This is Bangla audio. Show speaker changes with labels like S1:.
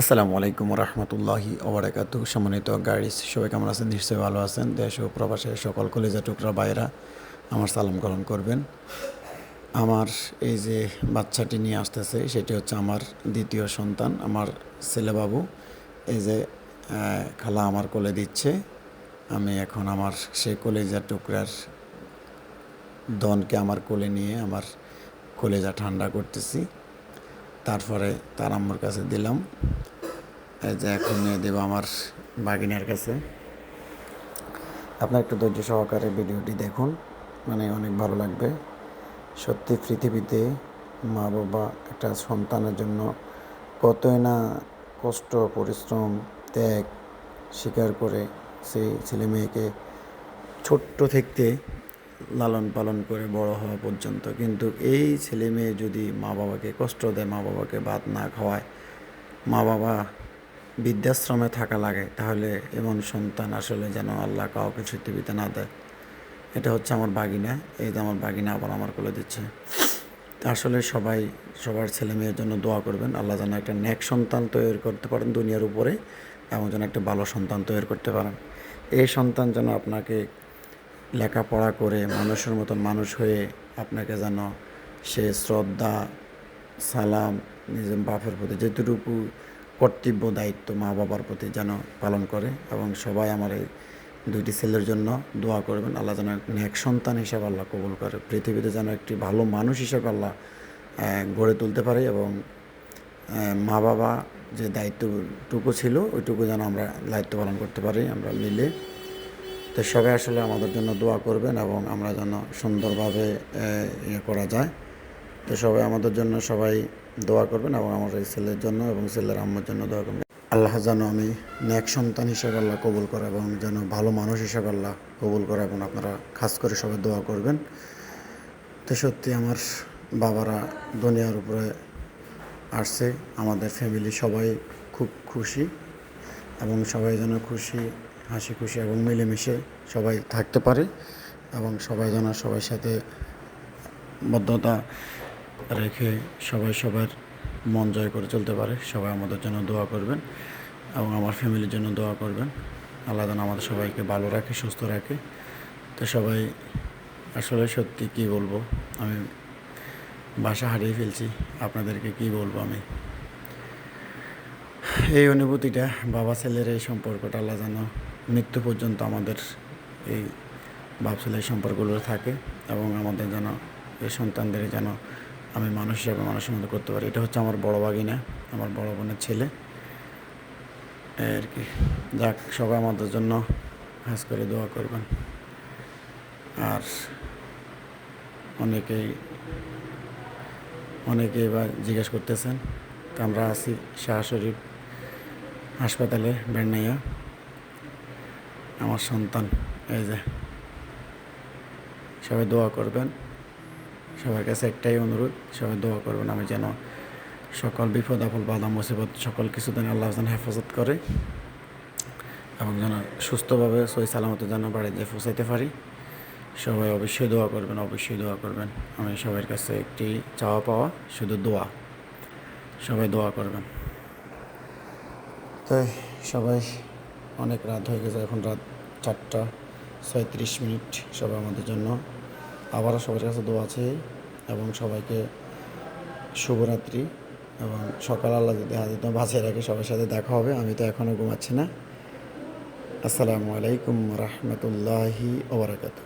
S1: আসসালামু আলাইকুম রহমতুল্লাহি ওবরাকাতু সম্মানিত গাড়ি সবাই কেমন আছেন? নিশ্চয়ই ভালো আছেন। দেশ ও প্রবাসের সকল কলেজা টুকরা বাইরা আমার সালাম গ্রহণ করবেন। আমার এই যে বাচ্চাটি নিয়ে আসতেছে, সেটি হচ্ছে আমার দ্বিতীয় সন্তান, আমার ছেলেবাবু। এই যে খালা আমার কোলে দিচ্ছে। আমি এখন আমার সেই কলেজা টুকরার দনকে আমার কোলে নিয়ে আমার কলেজা ঠান্ডা করতেছি। তারপরে তার আম্মুর কাছে দিলাম। এই যে এখন নিয়ে দেবো আমার বাগিনার কাছে। আপনার একটু ধৈর্য সহকারে ভিডিওটি দেখুন মানে অনেক ভালো লাগবে। সত্যি পৃথিবীতে মা বাবা একটা সন্তানের জন্য কতই না কষ্ট, পরিশ্রম, ত্যাগ স্বীকার করে সেই ছেলে মেয়েকে ছোট্ট থেকে লালন পালন করে বড় হওয়া পর্যন্ত। কিন্তু এই ছেলে মেয়ে যদি মা বাবাকে কষ্ট দেয়, মা বাবাকে ভাত না খাওয়ায়, মা বাবা বৃদ্ধাশ্রমে থাকা লাগে, তাহলে এমন সন্তান আসলে যেন আল্লাহ কাউকে পৃথিবীতে না দেয়। এটা হচ্ছে আমার বাগিনা, এই যে আমার বাগিনা আবার আমার কোলে দিচ্ছে। আসলে সবাই, সবার ছেলে মেয়ের জন্য দোয়া করবেন, আল্লাহ যেন একটা নেক সন্তান তৈরি করতে পারেন দুনিয়ার উপরে, এবং যেন একটা ভালো সন্তান তৈরি করতে পারেন। এই সন্তান যেন আপনাকে লেখাপড়া করে মানুষের মতন মানুষ হয়ে আপনাকে যেন সে শ্রদ্ধা, সালাম, নিজের বাপের প্রতি যেটুকু কর্তব্য, দায়িত্ব মা বাবার প্রতি যেন পালন করে এবং সবাই আমার এই দুইটি ছেলের জন্য দোয়া করবেন। আল্লাহ যেন এক সন্তান হিসাবে আল্লাহ কবুল করে। পৃথিবীতে যেন একটি ভালো মানুষ হিসাবে আল্লাহ গড়ে তুলতে পারে এবং মা বাবা যে দায়িত্বটুকু ছিল, ওইটুকু যেন আমরা দায়িত্ব পালন করতে পারি আমরা মিলে। তো সবাই আসলে আমাদের জন্য দোয়া করবেন এবং আমরা যেন সুন্দরভাবে ইয়ে করা যায়। তো সবাই আমাদের জন্য সবাই দোয়া করবেন এবং আমার এই ছেলের জন্য এবং ছেলের আম্মার জন্য দোয়া করবেন। আল্লাহ যেন আমি ন্যাক সন্তান হিসেবে আল্লাহ কবুল করে এবং যেন ভালো মানুষ হিসেবে আল্লাহ কবুল করে এবং আপনারা খাস করে সবাই দোয়া করবেন। তো সত্যি আমার বাবারা দুনিয়ার উপরে আসছে, আমাদের ফ্যামিলি সবাই খুব খুশি এবং সবাই যেন খুশি হাসি খুশি এবং মিলেমিশে সবাই থাকতে পারে এবং সবাই যেন সবার সাথে বদ্ধতা রেখে সবাই সবার মন জয় করে চলতে পারে। সবাই আমাদের জন্য দোয়া করবেন এবং আমার ফ্যামিলির জন্য দোয়া করবেন। আল্লাহ যেন আমাদের সবাইকে ভালো রাখে, সুস্থ রাখে। তো সবাই আসলে সত্যি কি বলব, আমি বাসা হারিয়ে ফেলছি। আপনাদেরকে কি বলব আমি? এই অনুভূতিটা বাবা ছেলের এই সম্পর্কটা আল্লাহ যেন মৃত্যু পর্যন্ত আমাদের এই বাপ ছেলের সম্পর্কগুলো থাকে এবং আমাদের যেন এই সন্তানদের যেন আমি মানুষ হিসাবে মানুষের মতো করতে পারি। এটা হচ্ছে আমার বড় বাগিনা আমার বড় বোনের ছেলে। আর কি। যাক, সবাই আমাদের জন্য খাস করে দোয়া করবেন। আর অনেকেই অনেকে এবার জিজ্ঞেস করতেছেন তো আমরা আছি শাহ শরীফ হাসপাতালে, বেড়নাইয়া? আমার সন্তান, এই যে। সবাই দোয়া করবেন। সবার কাছে একটাই অনুরোধ, সবাই দোয়া করবেন আমি যেন সকল বিপদ, আপদ, বাধা, মুসিবত সকল কিছু যেন আল্লাহ যেন হেফাজত করে এবং যেন সুস্থভাবে সই সালামতে যেন বাড়িতে পৌঁছাইতে পারি। সবাই অবশ্যই দোয়া করবেন, অবশ্যই দোয়া করবেন। আমি সবার কাছে একটি চাওয়া পাওয়া, শুধু দোয়া। সবাই দোয়া করবেন। তাই সবাই অনেক রাত হয়ে গেছে, এখন রাত চারটা ছয়ত্রিশ মিনিট সবাই আমাদের জন্য। আবারও সবার কাছে দোয়া আছে এবং সবাইকে শুভরাত্রি এবং সকাল আল্লাহ যদি হাজির বাঁচিয়ে রাখে সবার সাথে দেখা হবে, আমি তো এখনও ঘুমাচ্ছি না। আসসালামু আলাইকুম রহমতুল্লাহি ওবরাকাতু